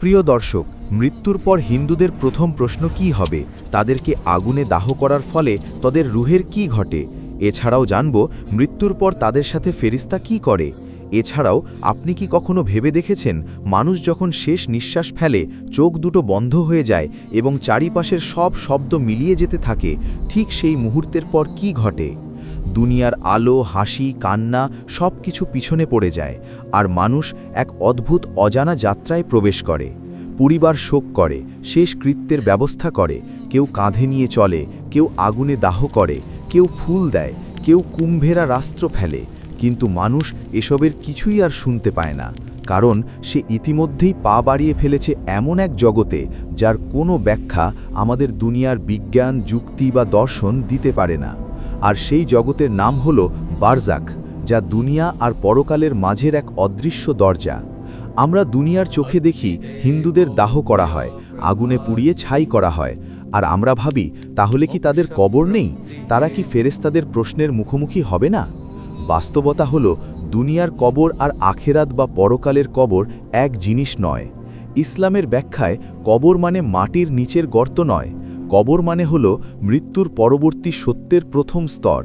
প্রিয় দর্শক, মৃত্যুর পর হিন্দুদের প্রথম প্রশ্ন কি হবে? তাদেরকে আগুনে দাহ করার ফলে তাদের রুহের কি ঘটে? এছাড়াও জানব, মৃত্যুর পর তাদের সাথে ফেরিস্তা কি করে? এছাড়াও, আপনি কি কখনো ভেবে দেখেছেন, মানুষ যখন শেষ নিঃশ্বাস ফেলে, চোখ দুটো বন্ধ হয়ে যায় এবং চারিপাশের সব শব্দ মিলিয়ে যেতে থাকে, ঠিক সেই মুহূর্তের পর কি ঘটে? দুনিয়ার আলো, হাসি, কান্না সব কিছু পিছনে পড়ে যায় আর মানুষ এক অদ্ভুত, অজানা যাত্রায় প্রবেশ করে। পরিবার শোক করে, শেষ কৃত্যের ব্যবস্থা করে, কেউ কাঁধে নিয়ে চলে, কেউ আগুনে দাহ করে, কেউ ফুল দেয়, কেউ কুম্ভেরা রাস্ত্র ফেলে, কিন্তু মানুষ এসবের কিছুই আর শুনতে পায় না, কারণ সে ইতিমধ্যেই পা বাড়িয়ে ফেলেছে এমন এক জগতে যার কোনো ব্যাখ্যা আমাদের দুনিয়ার বিজ্ঞান, যুক্তি বা দর্শন দিতে পারে না। আর সেই জগতের নাম হল বারজাক, যা দুনিয়া আর পরকালের মাঝের এক অদৃশ্য দরজা। আমরা দুনিয়ার চোখে দেখি হিন্দুদের দাহ করা হয়, আগুনে পুড়িয়ে ছাই করা হয়। আর আমরা ভাবি, তাহলে কি তাদের কবর নেই? তারা কি ফেরেস্তাদের প্রশ্নের মুখোমুখি হবে না? বাস্তবতা হল, দুনিয়ার কবর আর আখেরাত বা পরকালের কবর এক জিনিস নয়। ইসলামের ব্যাখ্যায় কবর মানে মাটির নিচের গর্ত নয়। কবর মানে হল মৃত্যুর পরবর্তী সত্যের প্রথম স্তর।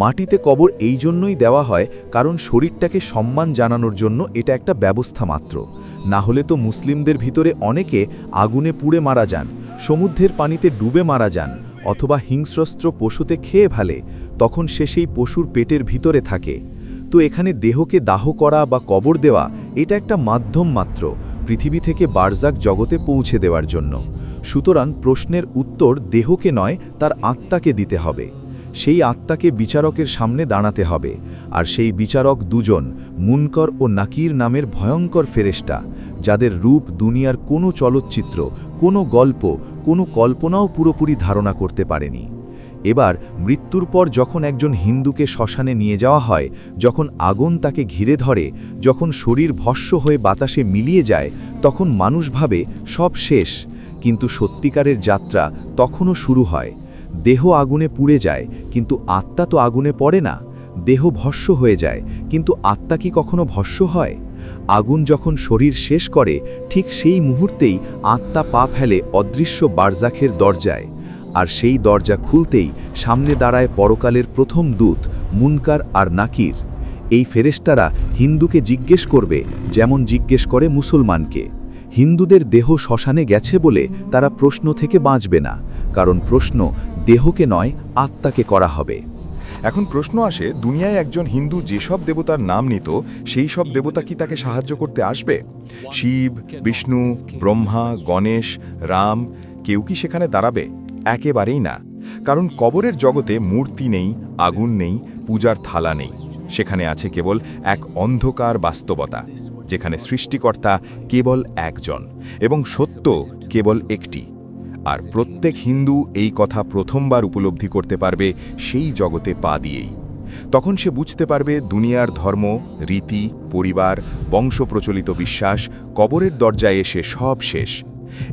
মাটিতে কবর এই জন্যই দেওয়া হয় কারণ শরীরটাকে সম্মান জানানোর জন্য এটা একটা ব্যবস্থা মাত্র। না হলে তো মুসলিমদের ভিতরে অনেকে আগুনে পুড়ে মারা যান, সমুদ্রের পানিতে ডুবে মারা যান অথবা হিংস্রস্ত্র পশুতে খেয়ে ভালে তখন সে সেই পশুর পেটের ভিতরে থাকে। তো এখানে দেহকে দাহ করা বা কবর দেওয়া এটা একটা মাধ্যম মাত্র। পৃথিবী থেকে বারজাক জগতে পৌঁছে দেওয়ার জন্য। সুতরাং প্রশ্নের উত্তর দেহকে নয়, তার আত্মাকে দিতে হবে। সেই আত্মাকে বিচারকের সামনে দাঁড়াতে হবে। আর সেই বিচারক দুজন, মুনকর ও নাকির নামের ভয়ঙ্কর ফেরেস্টা যাদের রূপ দুনিয়ার কোনো চলচ্চিত্র, কোনো গল্প, কোনো কল্পনাও পুরোপুরি ধারণা করতে পারেনি। এবার মৃত্যুর পর যখন একজন হিন্দুকে শ্মশানে নিয়ে যাওয়া হয়, যখন আগুন তাকে ঘিরে ধরে, যখন শরীর ভস্য হয়ে বাতাসে মিলিয়ে যায়, তখন মানুষ ভাবে সব শেষ। কিন্তু সত্যিকারের যাত্রা তখনও শুরু হয়। দেহ আগুনে পুড়ে যায়, কিন্তু আত্মা তো আগুনে পড়ে না। দেহ ভস্য হয়ে যায়, কিন্তু আত্মা কি কখনো ভস্য হয়? আগুন যখন শরীর শেষ করে, ঠিক সেই মুহূর্তেই আত্মা পা ফেলে অদৃশ্য বারজাখের দরজায়। আর সেই দরজা খুলতেই সামনে দাঁড়ায় পরকালের প্রথম দূত, মুনকার আর নাকির। এই ফেরেস্তারা হিন্দুকে জিজ্ঞেস করবে, যেমন জিজ্ঞেস করে মুসলমানকে। হিন্দুদের দেহ শ্মশানে গেছে বলে তারা প্রশ্ন থেকে বাঁচবে না, কারণ প্রশ্ন দেহকে নয়, আত্মাকে করা হবে। এখন প্রশ্ন আসে, দুনিয়ায় একজন হিন্দু যেসব দেবতার নাম নিত, সেই সব দেবতা কি তাকে সাহায্য করতে আসবে? শিব, বিষ্ণু, ব্রহ্মা, গণেশ, রাম, কেউ কি সেখানে দাঁড়াবে? একেবারেই না, কারণ কবরের জগতে মূর্তি নেই, আগুন নেই, পূজার থালা নেই। সেখানে আছে কেবল এক অন্ধকার বাস্তবতা, যেখানে সৃষ্টিকর্তা কেবল একজন এবং সত্য কেবল একটি। আর প্রত্যেক হিন্দু এই কথা প্রথমবার উপলব্ধি করতে পারবে সেই জগতে পা দিয়েই। তখন সে বুঝতে পারবে দুনিয়ার ধর্ম, রীতি, পরিবার বংশ প্রচলিত বিশ্বাস, কবরের দরজায় এসে সব শেষ।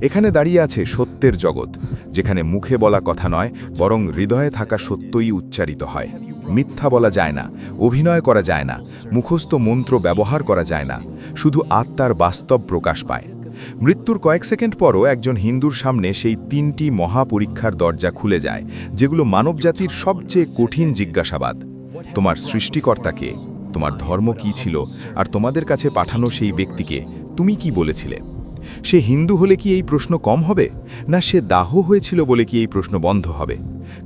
এখানে দাঁড়িয়ে আছে সত্যের জগৎ, যেখানে মুখে বলা কথা নয়, বরং হৃদয়ে থাকা সত্যই উচ্চারিত হয়। মিথ্যা বলা যায় না, অভিনয় করা যায় না, মুখস্থ মন্ত্র ব্যবহার করা যায় না, শুধু আত্মার বাস্তব প্রকাশ পায়। মৃত্যুর কয়েক সেকেন্ড পরও একজন হিন্দুর সামনে সেই তিনটি মহাপরীক্ষার দরজা খুলে যায়, যেগুলো মানবজাতির সবচেয়ে কঠিন জিজ্ঞাসাবাদ। তোমার সৃষ্টিকর্তাকে তোমার ধর্ম কি ছিল? আর তোমাদের কাছে পাঠানো সেই ব্যক্তিকে তুমি কি বলেছিলে? সে হিন্দু হলে কি এই প্রশ্ন কম হবে? না সে দাহ হয়েছিল বলে কি এই প্রশ্ন বন্ধ হবে?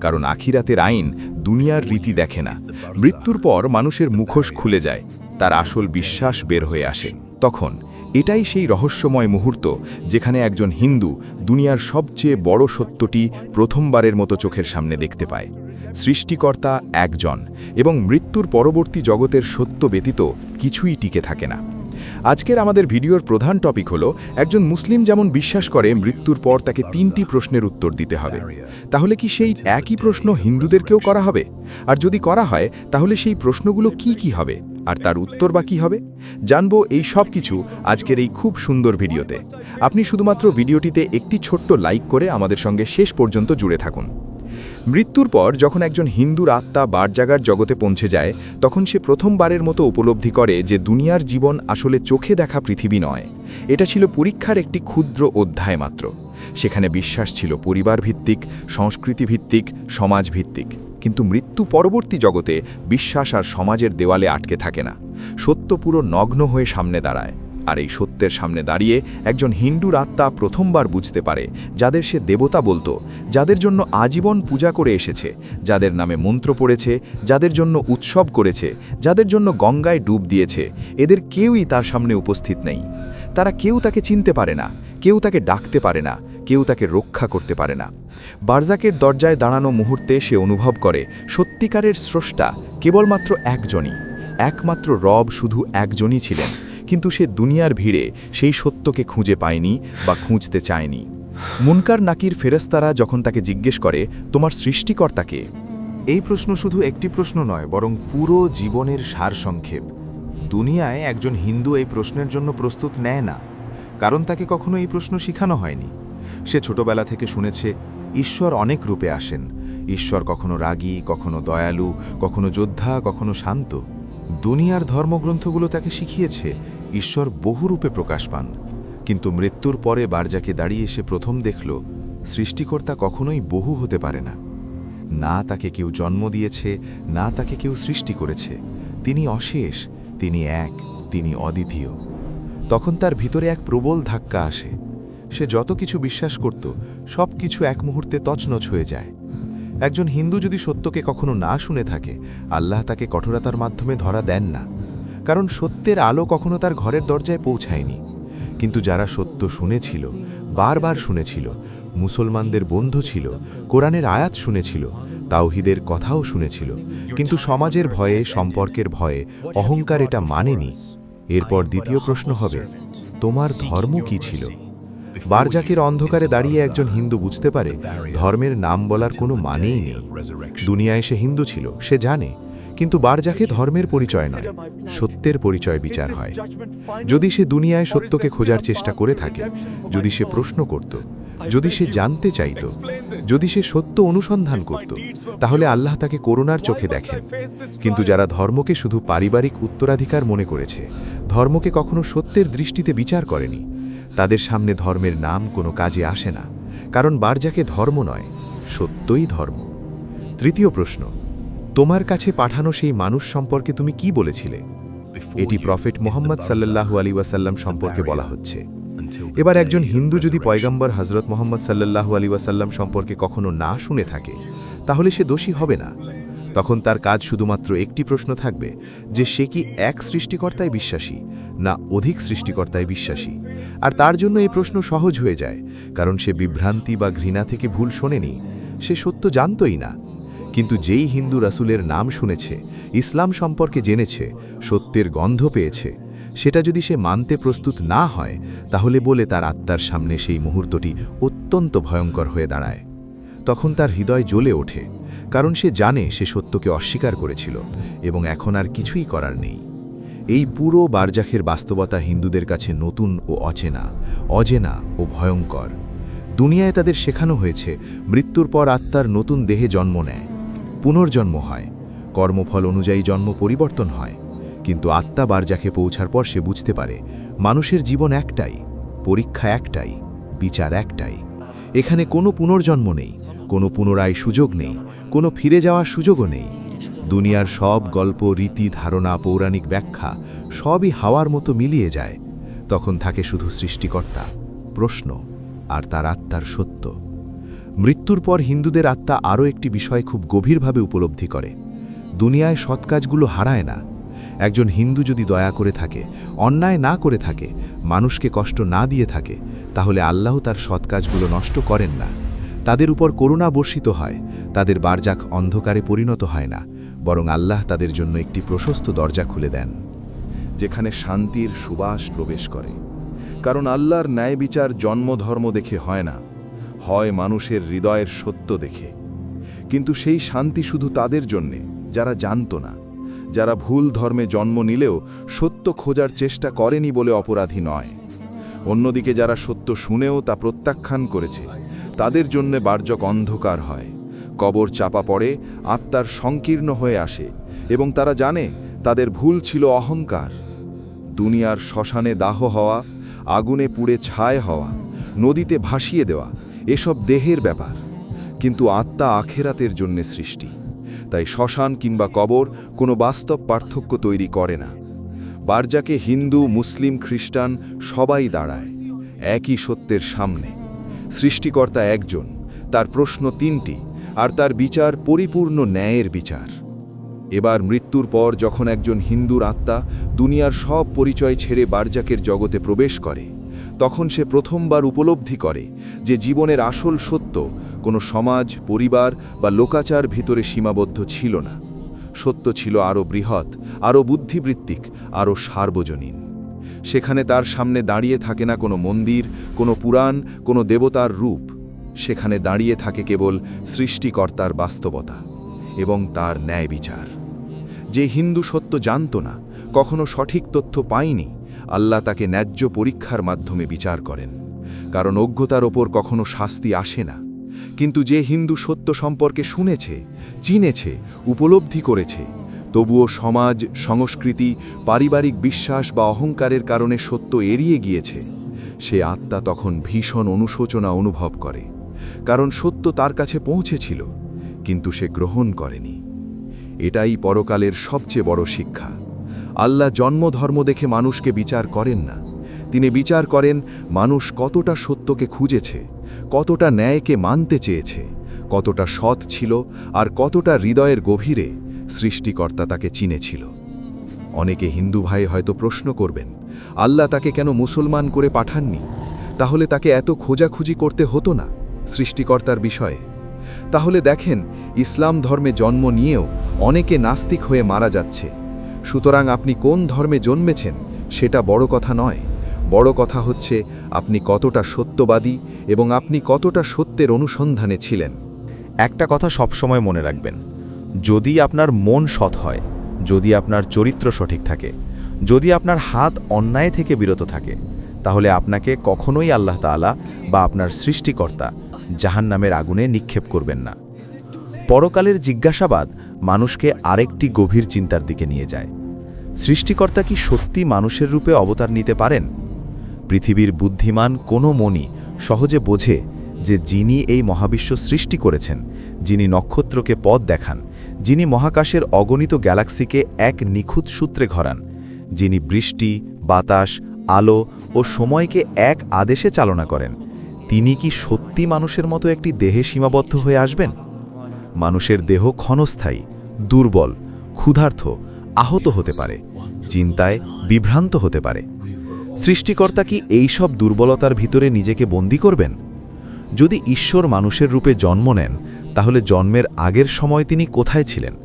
কারণ আখিরাতের আইন দুনিয়ার রীতি দেখে না। মৃত্যুর পর মানুষের মুখোশ খুলে যায়, তার আসল বিশ্বাস বের হয়ে আসে। তখন এটাই সেই রহস্যময় মুহূর্ত যেখানে একজন হিন্দু দুনিয়ার সবচেয়ে বড় সত্যটি প্রথমবারের মতো চোখের সামনে দেখতে পায়। সৃষ্টিকর্তা একজন এবং মৃত্যুর পরবর্তী জগতের সত্য ব্যতীত কিছুই টিকে থাকে না। আজকের আমাদের ভিডিওর প্রধান টপিক হল, একজন মুসলিম যেমন বিশ্বাস করে মৃত্যুর পর তাকে তিনটি প্রশ্নের উত্তর দিতে হবে, তাহলে কি সেই একই প্রশ্ন হিন্দুদেরকেও করা হবে? আর যদি করা হয়, তাহলে সেই প্রশ্নগুলো কি কি হবে? আর তার উত্তর বা কী হবে? জানব এই সব কিছু আজকের এই খুব সুন্দর ভিডিওতে। আপনি শুধুমাত্র ভিডিওটিতে একটি ছোট্ট লাইক করে আমাদের সঙ্গে শেষ পর্যন্ত জুড়ে থাকুন। মৃত্যুর পর যখন একজন হিন্দুর আত্মা বারজাগার জগতে পৌঁছে যায়, তখন সে প্রথমবারের মতো উপলব্ধি করে যে দুনিয়ার জীবন আসলে চোখে দেখা পৃথিবী নয়। এটা ছিল পরীক্ষার একটি ক্ষুদ্র অধ্যায় মাত্র। সেখানে বিশ্বাস ছিল পরিবার ভিত্তিক সংস্কৃতি ভিত্তিক সমাজ ভিত্তিক কিন্তু মৃত্যু পরবর্তী জগতে বিশ্বাস আর সমাজের দেওয়ালে আটকে থাকে না। সত্য পুরো নগ্ন হয়ে সামনে দাঁড়ায়। আর এই সত্যের সামনে দাঁড়িয়ে একজন হিন্দুর আত্মা প্রথমবার বুঝতে পারে যাদের সে দেবতা বলতো, যাদের জন্য আজীবন পূজা করে এসেছে, যাদের নামে মন্ত্র পড়েছে, যাদের জন্য উৎসব করেছে, যাদের জন্য গঙ্গায় ডুব দিয়েছে, এদের কেউই তার সামনে উপস্থিত নেই। তারা কেউ তাকে চিনতে পারে না, কেউ তাকে ডাকতে পারে না, কেউ তাকে রক্ষা করতে পারে না। বার্জাকের দরজায় দাঁড়ানো মুহূর্তে সে অনুভব করে, সত্যিকারের স্রষ্টা কেবলমাত্র একজনই, একমাত্র রব শুধু একজনই ছিলেন। কিন্তু সে দুনিয়ার ভিড়ে সেই সত্যকে খুঁজে পায়নি বা খুঁজতে চায়নি। মুনকার নাকির ফেরেস্তারা যখন তাকে জিজ্ঞেস করে, তোমার সৃষ্টিকর্তাকে এই প্রশ্ন শুধু একটি প্রশ্ন নয়, বরং পুরো জীবনের সারসংক্ষেপ দুনিয়ায় একজন হিন্দু এই প্রশ্নের জন্য প্রস্তুত নেয় না, কারণ তাকে কখনো এই প্রশ্ন শেখানো হয়নি। সে ছোটবেলা থেকে শুনেছে, ঈশ্বর অনেক রূপে আসেন। ঈশ্বর কখনো রাগী, কখনো দয়ালু, কখনো যোদ্ধা, কখনো শান্ত। দুনিয়ার ধর্মগ্রন্থগুলো তাকে শিখিয়েছে ঈশ্বর বহুরূপে প্রকাশ পান কিন্তু মৃত্যুর পরে বারজাকে দাঁড়িয়ে এসে প্রথম দেখল, সৃষ্টিকর্তা কখনোই বহু হতে পারে না। না তাকে কেউ জন্ম দিয়েছে, না তাকে কেউ সৃষ্টি করেছে। তিনি অশেষ, তিনি এক, তিনি অদ্বিতীয়। তখন তার ভিতরে এক প্রবল ধাক্কা আসে। সে যত কিছু বিশ্বাস করত, সব কিছু এক মুহূর্তে তছনছ হয়ে যায়। একজন হিন্দু যদি সত্যকে কখনো না শুনে থাকে, আল্লাহ তাকে কঠোরতার মাধ্যমে ধরা দেন না। কারণ সত্যের আলো কখনো তার ঘরের দরজায় পৌঁছায়নি। কিন্তু যারা সত্য শুনেছিল, বারবার শুনেছিল, মুসলমানদের বন্ধু ছিল, কোরআনের আয়াত শুনেছিল, তাওহিদের কথাও শুনেছিল, কিন্তু সমাজের ভয়ে, সম্পর্কের ভয়ে অহংকার এটা মানেনি। এরপর দ্বিতীয় প্রশ্ন হবে, তোমার ধর্ম কি ছিল? বারজাকের অন্ধকারে দাঁড়িয়ে একজন হিন্দু বুঝতে পারে, ধর্মের নাম বলার কোনো মানেই নেই। দুনিয়ায় সে হিন্দু ছিল, সে জানে। কিন্তু বারজাকে ধর্মের পরিচয় নয়, সত্যের পরিচয় বিচার হয়। যদি সে দুনিয়ায় সত্যকে খোঁজার চেষ্টা করে থাকে, যদি সে প্রশ্ন করত, যদি সে জানতে চাইত, যদি সে সত্য অনুসন্ধান করত, তাহলে আল্লাহ তাকে করুণার চোখে দেখেন। কিন্তু যারা ধর্মকে শুধু পারিবারিক উত্তরাধিকার মনে করেছে, ধর্মকে কখনো সত্যের দৃষ্টিতে বিচার করেনি, তাদের সামনে ধর্মের নাম কোনো কাজে আসে না, কারণ বারজাকে ধর্ম নয়, সত্যই ধর্ম। তৃতীয় প্রশ্ন তোমার কাছে পাঠানো সেই মানুষ সম্পর্কে তুমি কি বলেছিলে? এটি প্রফেট মোহাম্মদ সাল্লাল্লাহু আলী ওয়াসাল্লাম সম্পর্কে বলা হচ্ছে। এবার একজন হিন্দু যদি পয়গম্বর হজরত মোহাম্মদ সাল্লাল্লাহু আলী ওয়াসাল্লাম সম্পর্কে কখনো না শুনে থাকে তাহলে সে দোষী হবে না। তখন তার কাজ শুধুমাত্র একটি প্রশ্ন থাকবে যে সে কি এক সৃষ্টিকর্তায় বিশ্বাসী না অধিক সৃষ্টিকর্তায় বিশ্বাসী? আর তার জন্য এই প্রশ্ন সহজ হয়ে যায় কারণ সে বিভ্রান্তি বা ঘৃণা থেকে ভুল শোনেনি সে সত্য জানতই না। কিন্তু যেই হিন্দু রাসুলের নাম শুনেছে, ইসলাম সম্পর্কে জেনেছে, সত্যের গন্ধ পেয়েছে, সেটা যদি সে মানতে প্রস্তুত না হয়, তাহলে বলে তার আত্মার সামনে সেই মুহূর্তটি অত্যন্ত ভয়ঙ্কর হয়ে দাঁড়ায়। তখন তার হৃদয় জ্বলে ওঠে, কারণ সে জানে সে সত্যকে অস্বীকার করেছিল এবং এখন আর কিছুই করার নেই। এই পুরো বারজাখের বাস্তবতা হিন্দুদের কাছে নতুন ও অচেনা, অজেনা ও ভয়ঙ্কর। দুনিয়ায় তাদের শেখানো হয়েছে, মৃত্যুর পর আত্মার নতুন দেহে জন্ম নেয়। পুনর্জন্ম হয়। কর্মফল অনুযায়ী জন্ম পরিবর্তন হয়। কিন্তু আত্মা বারজাখে পৌঁছার পর সে বুঝতে পারে, মানুষের জীবন একটাই, পরীক্ষা একটাই, বিচার একটাই। এখানে কোনো পুনর্জন্ম নেই, কোনো পুনরায় সুযোগ নেই, কোনো ফিরে যাওয়ার সুযোগও নেই। দুনিয়ার সব গল্প, রীতি, ধারণা, পৌরাণিক ব্যাখ্যা সবই হাওয়ার মতো মিলিয়ে যায়। তখন থাকে শুধু সৃষ্টিকর্তা, প্রশ্ন আর তার আত্মার সত্য। মৃত্যুর পর হিন্দুদের আত্মা আরও একটি বিষয় খুব গভীরভাবে উপলব্ধি করে। দুনিয়ায় সৎ কাজগুলো হারায় না। একজন হিন্দু যদি দয়া করে থাকে, অন্যায় না করে থাকে, মানুষকে কষ্ট না দিয়ে থাকে, তাহলে আল্লাহ তার সৎ কাজগুলো নষ্ট করেন না। তাদের উপর করুণা বর্ষিত হয়, তাদের বারজাক অন্ধকারে পরিণত হয় না, বরং আল্লাহ তাদের জন্য একটি প্রশস্ত দরজা খুলে দেন, যেখানে শান্তির সুবাস প্রবেশ করে। কারণ আল্লাহর ন্যায় বিচার জন্মধর্ম দেখে হয় না হয় মানুষের হৃদয়ের সত্য দেখে। কিন্তু সেই শান্তি শুধু তাদের জন্যে, যারা জানত না। যারা ভুল ধর্মে জন্ম নিলেও সত্য খোঁজার চেষ্টা করেনি বলে অপরাধী নয়। অন্যদিকে যারা সত্য শুনেও তা প্রত্যাখ্যান করেছে, তাদের জন্যে বার্জক অন্ধকার হয়। কবর চাপা পড়ে, আত্মার সংকীর্ণ হয়ে আসে এবং তারা জানে তাদের ভুল ছিল অহংকার। দুনিয়ার শ্মশানে দাহ হওয়া, আগুনে পুড়ে ছায় হওয়া, নদীতে ভাসিয়ে দেওয়া এসব দেহের ব্যাপার, কিন্তু আত্মা আখেরাতের জন্যে সৃষ্টি। তাই শ্মশান কিংবা কবর কোনো বাস্তব পার্থক্য তৈরি করে না। বারজাকে হিন্দু, মুসলিম, খ্রিস্টান সবাই দাঁড়ায়, একই সত্যের সামনে। সৃষ্টিকর্তা একজন, তার প্রশ্ন তিনটি, আর তার বিচার পরিপূর্ণ ন্যায়ের বিচার। এবার মৃত্যুর পর যখন একজন হিন্দুর আত্মা দুনিয়ার সব পরিচয় ছেড়ে বারজাকের জগতে প্রবেশ করে তখন সে প্রথমবার উপলব্ধি করে যে জীবনের আসল সত্য কোনো সমাজ, পরিবার বা লোকাচার ভিতরে সীমাবদ্ধ ছিল না। সত্য ছিল আরও বৃহৎ, আরও বুদ্ধিবৃত্তিক, আরও সার্বজনীন। সেখানে তার সামনে দাঁড়িয়ে থাকে না কোনো মন্দির, কোনো পুরাণ, কোনো দেবতার রূপ। সেখানে দাঁড়িয়ে থাকে কেবল সৃষ্টিকর্তার বাস্তবতা এবং তার ন্যায় বিচার যে হিন্দু সত্য জানত না, কখনো সঠিক তথ্য পায়নি আল্লাহ তাকে ন্যায্য পরীক্ষার মাধ্যমে বিচার করেন, কারণ অজ্ঞতার ওপর কখনো শাস্তি আসে না। কিন্তু যে হিন্দু সত্য সম্পর্কে শুনেছে, চিনেছে, উপলব্ধি করেছে, তবুও সমাজ, সংস্কৃতি, পারিবারিক বিশ্বাস বা অহংকারের কারণে সত্য এড়িয়ে গিয়েছে, সে আত্মা তখন ভীষণ অনুশোচনা অনুভব করে, কারণ সত্য তার কাছে পৌঁছেছিল, কিন্তু সে গ্রহণ করেনি। এটাই পরকালের সবচেয়ে বড় শিক্ষা। আল্লাহ জন্মধর্ম দেখে মানুষকে বিচার করেন না। তিনি বিচার করেন মানুষ কতটা সত্যকে খুঁজেছে, কতটা ন্যায়কে মানতে চেয়েছে, কতটা সৎ ছিল আর কতটা হৃদয়ের গভীরে সৃষ্টিকর্তা তাকে চিনেছিল। অনেকে হিন্দু ভাই হয়তো প্রশ্ন করবেন, আল্লাহ তাকে কেন মুসলমান করে পাঠাননি? তাহলে তাকে এত খোঁজাখুঁজি করতে হতো না সৃষ্টিকর্তার বিষয়ে? তাহলে দেখেন, ইসলাম ধর্মে জন্ম নিয়েও অনেকে নাস্তিক হয়ে মারা যাচ্ছে। সুতরাং আপনি কোন ধর্মে জন্মেছেন সেটা বড় কথা নয়। বড় কথা হচ্ছে আপনি কতটা সত্যবাদী এবং আপনি কতটা সত্যের অনুসন্ধানে ছিলেন। একটা কথা সবসময় মনে রাখবেন, যদি আপনার মন সৎ হয়, যদি আপনার চরিত্র সঠিক থাকে, যদি আপনার হাত অন্যায় থেকে বিরত থাকে, তাহলে আপনাকে কখনোই আল্লাহ তাআলা বা আপনার সৃষ্টিকর্তা জাহান্নামের আগুনে নিক্ষেপ করবেন না। পরকালের জিজ্ঞাসাবাদ মানুষকে আরেকটি গভীর চিন্তার দিকে নিয়ে যায়। সৃষ্টিকর্তা কি সত্যি মানুষের রূপে অবতার নিতে পারেন? পৃথিবীর বুদ্ধিমান কোনো মনই সহজে বোঝে যে যিনি এই মহাবিশ্ব সৃষ্টি করেছেন, যিনি নক্ষত্রকে পথ দেখান, যিনি মহাকাশের অগণিত গ্যালাক্সিকে এক নিখুঁত সূত্রে ঘরান, যিনি বৃষ্টি, বাতাস, আলো ও সময়কে এক আদেশে চালনা করেন। তিনি কি সত্যি মানুষের মতো একটি দেহে সীমাবদ্ধ হয়ে আসবেন? মানুষের দেহ ক্ষণস্থায়ী, দুর্বল, ক্ষুধার্থ, আহত হতে পারে, চিন্তায় বিভ্রান্ত হতে পারে। সৃষ্টিকর্তা কি এই সব দুর্বলতার ভিতরে নিজেকে বন্দি করবেন? যদি ঈশ্বর মানুষের রূপে জন্ম নেন, তাহলে জন্মের আগের সময় তিনি কোথায় ছিলেন?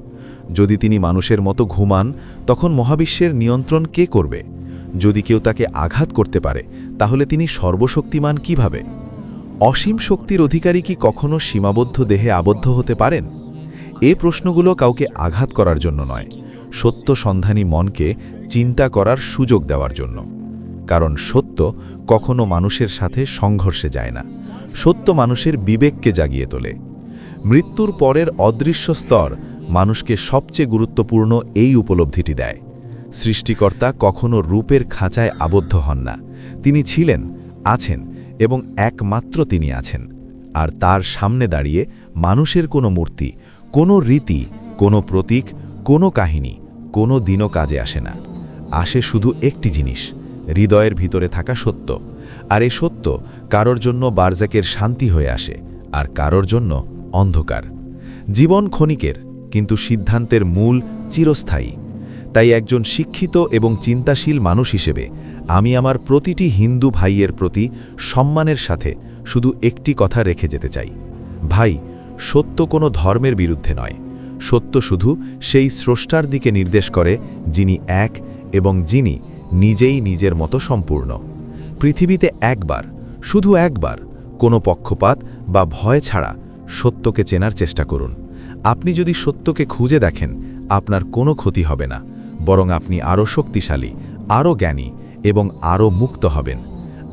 যদি তিনি মানুষের মতো ঘুমান, তখন মহাবিশ্বের নিয়ন্ত্রণ কে করবে? যদি কেউ তাকে আঘাত করতে পারে, তাহলে তিনি সর্বশক্তিমান কীভাবে? অসীম শক্তির অধিকারী কি কখনো সীমাবদ্ধ দেহে আবদ্ধ হতে পারেন? এ প্রশ্নগুলো কাউকে আঘাত করার জন্য নয়, সত্য সন্ধানী মনকে চিন্তা করার সুযোগ দেওয়ার জন্য। কারণ সত্য কখনো মানুষের সাথে সংঘর্ষে যায় না, সত্য মানুষের বিবেককে জাগিয়ে তোলে। মৃত্যুর পরের অদৃশ্য স্তর মানুষকে সবচেয়ে গুরুত্বপূর্ণ এই উপলব্ধিটি দেয়। সৃষ্টিকর্তা কখনো রূপের খাঁচায় আবদ্ধ হন না, তিনি ছিলেন, আছেন এবং একমাত্র তিনি আছেন। আর তার সামনে দাঁড়িয়ে মানুষের কোনো মূর্তি, কোনো রীতি, কোনো প্রতীক, কোনো কাহিনী, কোনো দিনও কাজে আসে না। আসে শুধু একটি জিনিস, হৃদয়ের ভিতরে থাকা সত্য। আর এ সত্য কারোর জন্য বারজাকের শান্তি হয়ে আসে, আর কারোর জন্য অন্ধকার। জীবন ক্ষণিকের, কিন্তু সিদ্ধান্তের মূল চিরস্থায়ী। তাই একজন শিক্ষিত এবং চিন্তাশীল মানুষ হিসেবে আমি আমার প্রতিটি হিন্দু ভাইয়ের প্রতি সম্মানের সাথে শুধু একটি কথা রেখে যেতে চাই। ভাই, সত্য কোনো ধর্মের বিরুদ্ধে নয়। সত্য শুধু সেই স্রষ্টার দিকে নির্দেশ করে যিনি এক এবং যিনি নিজেই নিজের মতো সম্পূর্ণ। পৃথিবীতে একবার, শুধু একবার, কোনো পক্ষপাত বা ভয় ছাড়া সত্যকে চেনার চেষ্টা করুন। আপনি যদি সত্যকে খুঁজে দেখেন, আপনার কোনো ক্ষতি হবে না। বরং আপনি আরও শক্তিশালী, আরও জ্ঞানী এবং আরও মুক্ত হবেন।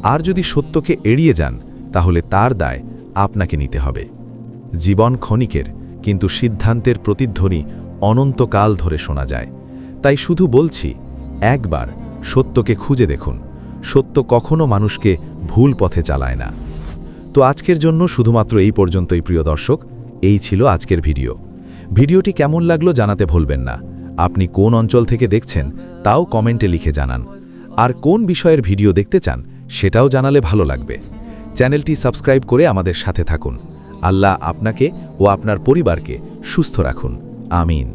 আর যদি সত্যকে এড়িয়ে যান, তাহলে তার দায় আপনাকে নিতে হবে। জীবন ক্ষণিকের, কিন্তু সিদ্ধান্তের প্রতিধ্বনি অনন্তকাল ধরে শোনা যায়। তাই শুধু বলছি, একবার সত্যকে খুঁজে দেখুন। সত্য কখনো মানুষকে ভুল পথে চালায় না। তো আজকের জন্য শুধুমাত্র এই পর্যন্তই, প্রিয় দর্শক। এই ছিল আজকের ভিডিও। ভিডিওটি কেমন লাগল জানাতে ভুলবেন না। আপনি কোন অঞ্চল থেকে দেখছেন, তাও কমেন্টে লিখে জানান। আর কোন বিষয়ের ভিডিও দেখতে চান, সেটাও জানালে ভালো লাগবে। চ্যানেলটি সাবস্ক্রাইব করে আমাদের সাথে থাকুন। আল্লাহ আপনাকে ও আপনার পরিবারকে সুস্থ রাখুন। আমিন।